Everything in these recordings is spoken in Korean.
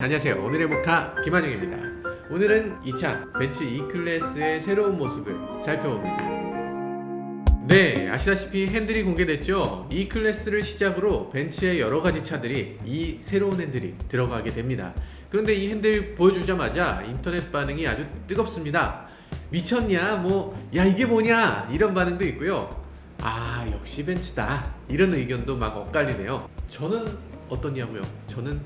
안녕하세요. 오늘의 모카 김한영입니다. 오늘은 2차 벤츠 E클래스의 새로운 모습을 살펴봅니다. 네, 아시다시피 핸들이 공개됐죠. E클래스를 시작으로 벤츠의 여러 가지 차들이 이 새로운 핸들이 들어가게 됩니다. 그런데 이 핸들 보여주자마자 인터넷 반응이 아주 뜨겁습니다. 미쳤냐? 뭐, 야, 이게 뭐냐? 이런 반응도 있고요. 아, 역시 벤츠다. 이런 의견도 막 엇갈리네요. 저는 어떠냐고요? 저는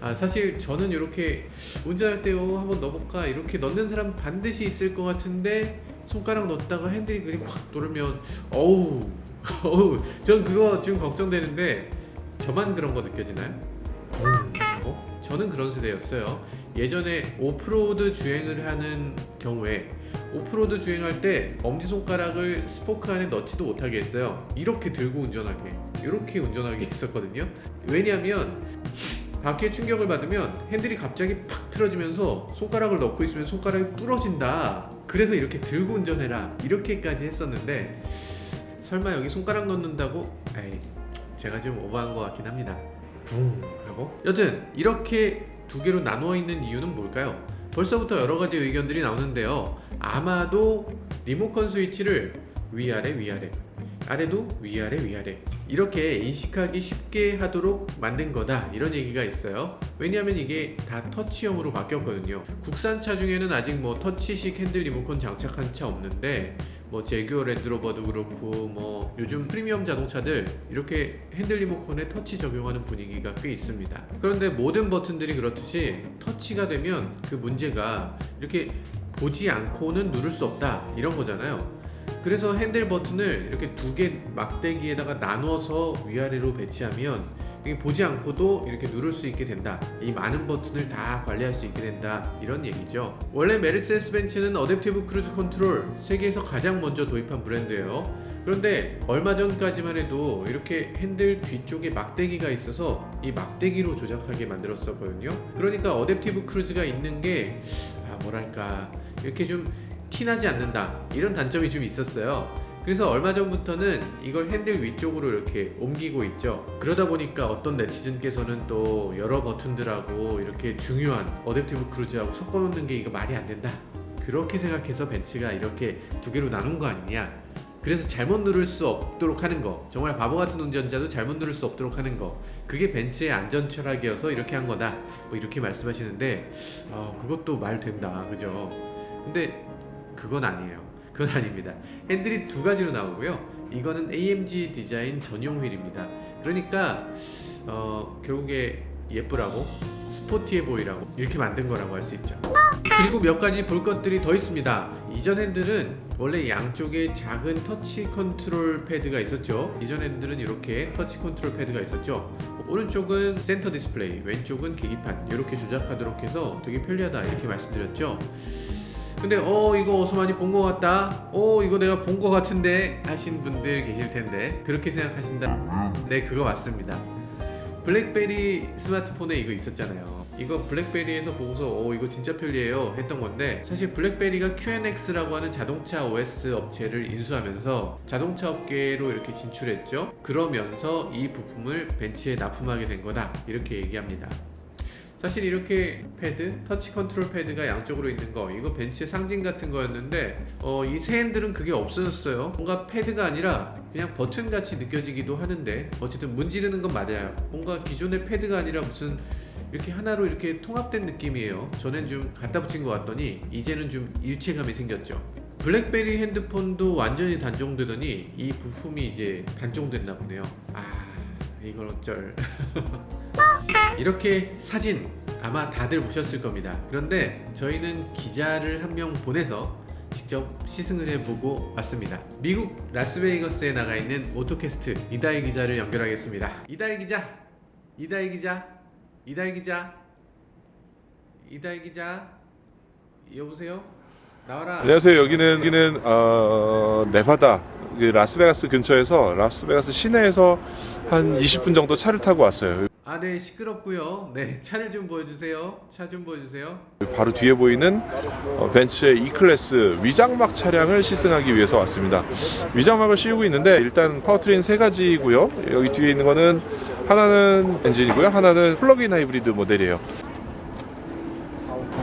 아 사실 저는 이렇게 운전할 때요 한번 넣어볼까 이렇게 넣는 사람 반드시 있을 것 같은데 손가락 넣었다가 핸들이 그냥 확 돌면 어우 어우 전 그거 지금 걱정되는데 저만 그런 거 느껴지나요? 어? 저는 그런 세대였어요. 예전에 오프로드 주행을 하는 경우에 오프로드 주행할 때 엄지손가락을 스포크 안에 넣지도 못하게 했어요. 이렇게 들고 운전하게, 이렇게 운전하게 했었거든요. 왜냐하면 바퀴에 충격을 받으면 핸들이 갑자기 팍 틀어지면서 손가락을 넣고 있으면 손가락이 부러진다. 그래서 이렇게 들고 운전해라. 이렇게까지 했었는데 설마 여기 손가락 넣는다고? 에이, 제가 좀 오버한 것 같긴 합니다. 붕 하고 여튼 이렇게 두 개로 나누어 있는 이유는 뭘까요? 벌써부터 여러 가지 의견들이 나오는데요. 아마도 리모컨 스위치를 위아래 위아래 아래도 위아래 위아래 이렇게 인식하기 쉽게 하도록 만든 거다 이런 얘기가 있어요. 왜냐하면 이게 다 터치형으로 바뀌었거든요. 국산차 중에는 아직 뭐 터치식 핸들 리모컨 장착한 차 없는데 뭐 제규어 랜드로버도 그렇고 뭐 요즘 프리미엄 자동차들 이렇게 핸들 리모컨에 터치 적용하는 분위기가 꽤 있습니다. 그런데 모든 버튼들이 그렇듯이 터치가 되면 그 문제가 이렇게 보지 않고는 누를 수 없다 이런 거잖아요. 그래서 핸들 버튼을 이렇게 두 개 막대기에다가 나눠서 위아래로 배치하면 이게 보지 않고도 이렇게 누를 수 있게 된다. 이 많은 버튼을 다 관리할 수 있게 된다. 이런 얘기죠. 원래 메르세데스 벤츠는 어댑티브 크루즈 컨트롤 세계에서 가장 먼저 도입한 브랜드예요. 그런데 얼마 전까지만 해도 이렇게 핸들 뒤쪽에 막대기가 있어서 이 막대기로 조작하게 만들었었거든요. 그러니까 어댑티브 크루즈가 있는 게 아, 뭐랄까 이렇게 좀 티나지 않는다 이런 단점이 좀 있었어요. 그래서 얼마 전부터는 이걸 핸들 위쪽으로 이렇게 옮기고 있죠. 그러다 보니까 어떤 네티즌께서는 또 여러 버튼들하고 이렇게 중요한 어댑티브 크루즈하고 섞어놓는 게 이거 말이 안 된다. 그렇게 생각해서 벤츠가 이렇게 두 개로 나눈 거 아니냐. 그래서 잘못 누를 수 없도록 하는 거 정말 바보 같은 운전자도 잘못 누를 수 없도록 하는 거 그게 벤츠의 안전 철학이어서 이렇게 한 거다 뭐 이렇게 말씀하시는데 어, 그것도 말 된다 그죠 근데 그건 아니에요 아닙니다 핸들이 두 가지로 나오고요 이거는 AMG 디자인 전용 휠입니다 그러니까 어, 결국에 예쁘라고 스포티해 보이라고 이렇게 만든 거라고 할 수 있죠 그리고 몇 가지 볼 것들이 더 있습니다. 이전 핸들은 원래 양쪽에 작은 터치 컨트롤 패드가 있었죠. 이전 핸들은 이렇게 터치 컨트롤 패드가 있었죠. 오른쪽은 센터 디스플레이, 왼쪽은 계기판 이렇게 조작하도록 해서 되게 편리하다 이렇게 말씀드렸죠. 근데 어 이거 어디서 많이 본 것 같다. 어 이거 내가 본 것 같은데 하신 분들 계실 텐데 그렇게 생각하신다. 네 그거 맞습니다. 블랙베리 스마트폰에 이거 있었잖아요. 이거 블랙베리에서 보고서 어 이거 진짜 편리해요 했던 건데 사실 블랙베리가 QNX라고 하는 자동차 OS 업체를 인수하면서 자동차 업계로 이렇게 진출했죠. 그러면서 이 부품을 벤츠에 납품하게 된 거다 이렇게 얘기합니다. 사실 이렇게 패드, 터치 컨트롤 패드가 양쪽으로 있는 거 이거 벤츠의 상징 같은 거였는데 어, 이 새 핸들은 그게 없어졌어요. 뭔가 패드가 아니라 그냥 버튼 같이 느껴지기도 하는데 어쨌든 문지르는 건 맞아요. 뭔가 기존의 패드가 아니라 무슨 이렇게 하나로 이렇게 통합된 느낌이에요. 전엔 좀 갖다 붙인 것 같더니 이제는 좀 일체감이 생겼죠. 블랙베리 핸드폰도 완전히 단종되더니 이 부품이 이제 단종됐나 보네요. 아 이걸 어쩔. 이렇게 사진 아마 다들 보셨을 겁니다. 그런데 저희는 기자를 한 명 보내서 직접 시승을 해보고 왔습니다. 미국 라스베이거스에 나가 있는 오토캐스트 이다희 기자를 연결하겠습니다. 이다희 기자, 이다희 기자, 이다희 기자, 이다희 기자, 여보세요? 나와라. 안녕하세요. 여기는 여기는 어, 네바다 그 라스베가스 근처에서 라스베가스 시내에서 한 20분 정도 차를 타고 왔어요. 아, 네, 시끄럽고요. 네, 차를 좀 보여주세요. 차 좀 보여주세요. 바로 뒤에 보이는 어, 벤츠의 E 클래스 위장막 차량을 시승하기 위해서 왔습니다. 위장막을 씌우고 있는데 일단 파워트레인 세 가지고요. 여기 뒤에 있는 거는 하나는 엔진이고요. 하나는 플러그인 하이브리드 모델이에요.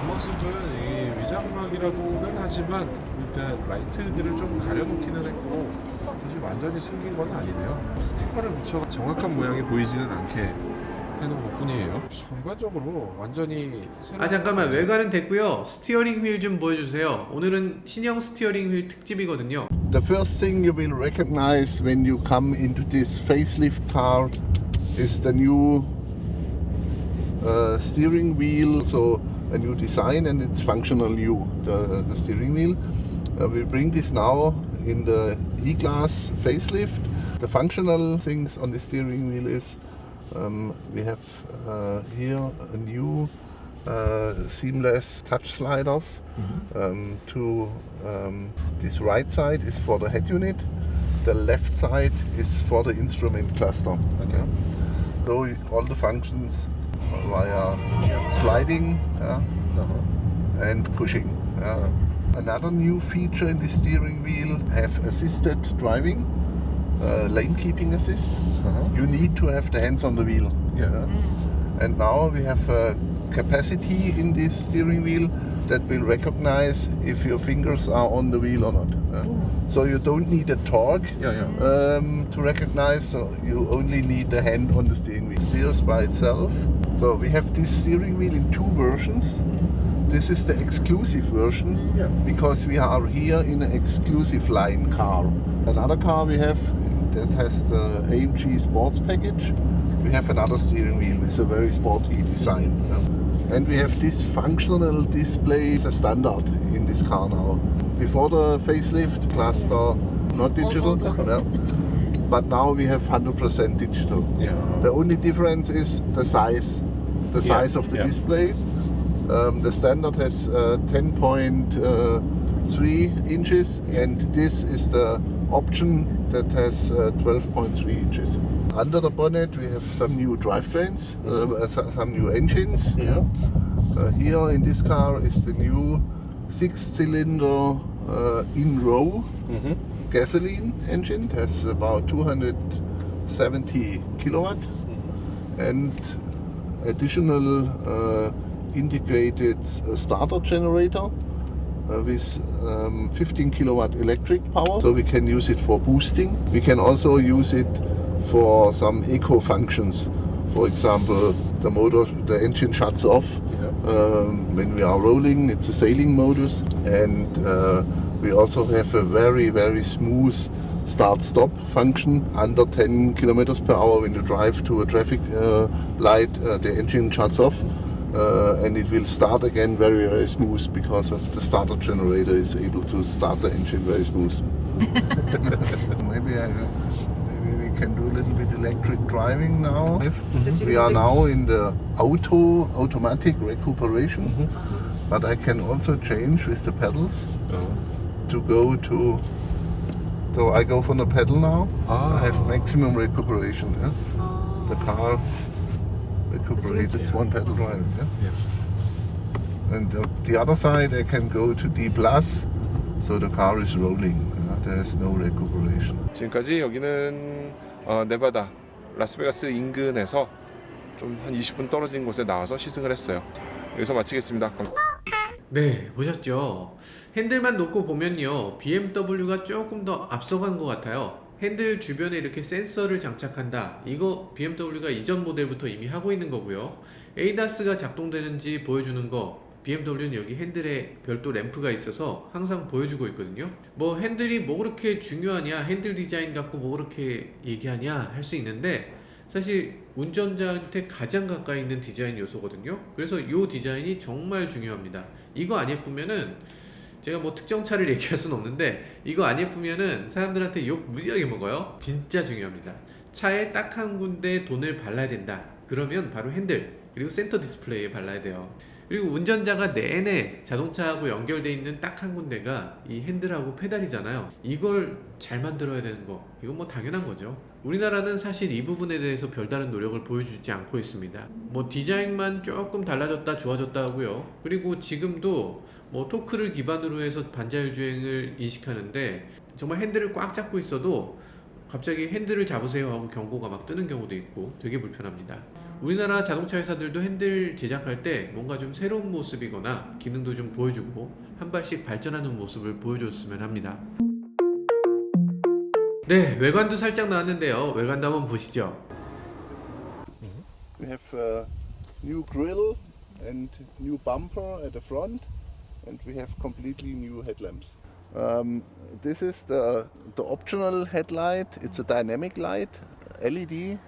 모습은 이 위장막이라고는 하지만 일단 라이트들을 좀 가려놓기는 했고 사실 완전히 숨긴 건 아니네요. 스티커를 붙여 정확한 모양이 보이지는 않게 해놓은 것 뿐이에요. 전반적으로 완전히 새로운 아 잠깐만 외관은 됐고요. 스티어링 휠 좀 보여주세요. 오늘은 신형 스티어링 휠 특집이거든요. The first thing you will recognize when you come into this facelift car is the new uh, steering wheel, so a new design and it's functional new, the, the steering wheel. Uh, we bring this now in the E-Class facelift. The functional things on the steering wheel is um, we have uh, here a new uh, seamless touch sliders. Um, to um, this right side is for the head unit, the left side is for the instrument cluster. Okay. So all the functions via sliding yeah, 어허. and pushing. yeah. Another new feature in the steering wheel have assisted driving, uh, lane keeping assist. 어허. You need to have the hands on the wheel. Yeah. And now we have a capacity in this steering wheel that will recognize if your fingers are on the wheel or not. uh. So you don't need a torque Yeah, yeah. um, to recognize, so you only need the hand on the steering wheel. Steers by itself. So we have this steering wheel in two versions. This is the exclusive version Yeah. because we are here in an exclusive line car. Another car we have that has the AMG Sports package. We have another steering wheel with a very sporty design. And we have this functional display as a standard in this car now. Before the facelift, cluster not digital, yeah. but now we have 100% digital. Yeah. The only difference is the size, the Yeah, size of the yeah. display. Um, the standard has uh, 10.3 inches, and this is the option that has uh, 12.3 inches. Under the bonnet, we have some new drivetrains, uh, so- some new engines. Yeah. Uh, here in this car is the new six-cylinder uh, in-row Mhm. gasoline engine. It has about 270 kilowatt and additional uh, integrated uh, starter generator uh, with um, 15 kilowatt electric power. So we can use it for boosting. We can also use it for some eco functions. For example, the motor, the engine shuts off Yeah. um, when we are rolling. It's a sailing modus, and uh, we also have a very very smooth start-stop function under 10 kilometers per hour when you drive to a traffic uh, light. Uh, the engine shuts off. Uh, and it will start again very very smooth because of the starter generator is able to start the engine very smooth. maybe I, maybe we can do a little bit electric driving now. We are now in the auto automatic recuperation, but I can also change with the pedals 어. to go to. So I go from the pedal now. Ah. I have maximum recuperation. Yeah? The car recuperates. It's one pedal driving. Yeah? And uh, the other side, I can go to D plus, so the car is rolling. Uh, there's no recuperation. 지금까지 여기는 어, 네바다 라스베가스 인근에서 좀 한 20분 떨어진 곳에 나와서 시승을 했어요. 여기서 마치겠습니다. 감- 네, 보셨죠? 핸들만 놓고 보면요. BMW가 조금 더 앞서간 것 같아요. 핸들 주변에 이렇게 센서를 장착한다. 이거 BMW가 이전 모델부터 이미 하고 있는 거고요. ADAS가 작동되는지 보여주는 거. BMW는 여기 핸들에 별도 램프가 있어서 항상 보여주고 있거든요. 뭐 핸들이 뭐 그렇게 중요하냐, 핸들 디자인 갖고 뭐 그렇게 얘기하냐 할 수 있는데 사실 운전자한테 가장 가까이 있는 디자인 요소거든요. 그래서 이 디자인이 정말 중요합니다. 이거 안 예쁘면은 제가 뭐 특정 차를 얘기할 수는 없는데 이거 안 예쁘면은 사람들한테 욕 무지하게 먹어요. 진짜 중요합니다. 차에 딱 한 군데 돈을 발라야 된다. 그러면 바로 핸들 그리고 센터 디스플레이에 발라야 돼요. 그리고 운전자가 내내 자동차하고 연결돼 있는 딱 한 군데가 이 핸들하고 페달이잖아요. 이걸 잘 만들어야 되는 거. 이건 뭐 당연한 거죠. 우리나라는 사실 이 부분에 대해서 별다른 노력을 보여주지 않고 있습니다. 뭐 디자인만 조금 달라졌다 좋아졌다 하고요. 그리고 지금도 뭐 토크를 기반으로 해서 반자율 주행을 인식하는데 정말 핸들을 꽉 잡고 있어도 갑자기 핸들을 잡으세요 하고 경고가 막 뜨는 경우도 있고 되게 불편합니다. 우리나라 자동차 회사들도 핸들 제작할 때 뭔가 좀 새로운 모습이거나 기능도 좀 보여주고 한 발씩 발전하는 모습을 보여줬으면 합니다. 네, 외관도 살짝 나왔는데요. 외관도 한번 보시죠. We have a new grille and new bumper at the front, and we have completely new headlamps. Um, this is the the optional headlight. It's a dynamic light, LED,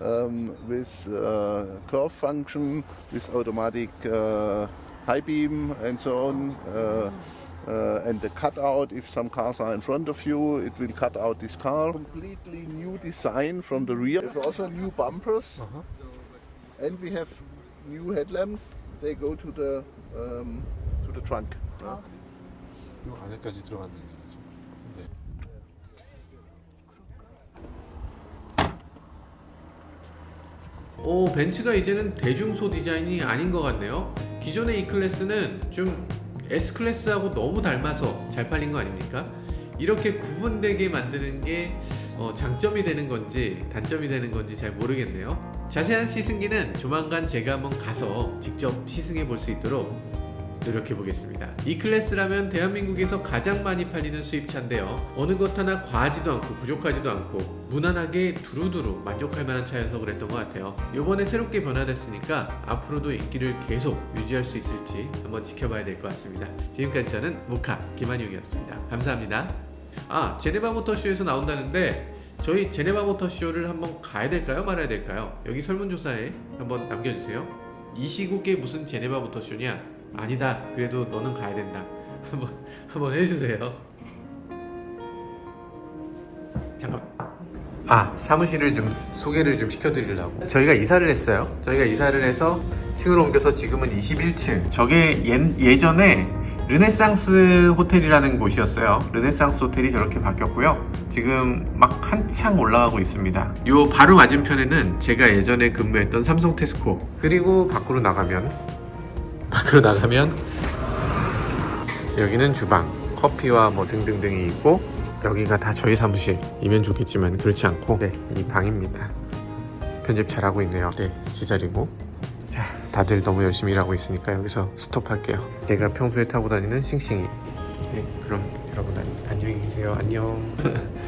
um, with uh, curve function, with automatic uh, high beam and so on. Uh, uh, and the cutout, if some cars are in front of you, it will cut out this car. Completely new design from the rear. There's also new bumpers and we have new headlamps. They go to the um, the trunk. 요 안에까지 들어간다는 얘기죠. 네. 오, 벤츠가 이제는 대중소 디자인이 아닌 것 같네요. 기존의 E 클래스는 좀 S 클래스하고 너무 닮아서 잘 팔린 거 아닙니까? 이렇게 구분되게 만드는 게 어, 장점이 되는 건지 단점이 되는 건지 잘 모르겠네요. 자세한 시승기는 조만간 제가 한번 가서 직접 시승해 볼 수 있도록 노력해 보겠습니다. E 클래스라면 대한민국에서 가장 많이 팔리는 수입차인데요. 어느 것 하나 과하지도 않고 부족하지도 않고 무난하게 두루두루 만족할 만한 차여서 그랬던 것 같아요. 이번에 새롭게 변화됐으니까 앞으로도 인기를 계속 유지할 수 있을지 한번 지켜봐야 될 것 같습니다. 지금까지 저는 모카 김한용이었습니다. 감사합니다. 아 제네바 모터쇼에서 나온다는데 저희 제네바 모터쇼를 한번 가야 될까요? 말아야 될까요? 여기 설문조사에 한번 남겨주세요. 이 시국에 무슨 제네바 모터쇼냐? 아니다. 그래도 너는 가야 된다. 한번 한번 해주세요. 잠깐. 아 사무실을 좀 소개를 좀 시켜드리려고. 저희가 이사를 했어요. 저희가 이사를 해서 층을 옮겨서 지금은 21층. 저게 예, 예전에 르네상스 호텔이라는 곳이었어요. 르네상스 호텔이 저렇게 바뀌었고요. 지금 막 한창 올라가고 있습니다. 요 바로 맞은편에는 제가 예전에 근무했던 삼성 테스코. 그리고 밖으로 나가면 밖으로 나가면 여기는 주방, 커피와 뭐 등등등이 있고 여기가 다 저희 사무실이면 좋겠지만 그렇지 않고 네, 이 방입니다. 편집 잘하고 있네요. 네, 제 자리고. 자, 다들 너무 열심히 일하고 있으니까 여기서 스톱할게요. 제가 평소에 타고 다니는 싱싱이. 네, 그럼 여러분 안- 안녕히 계세요. 안녕.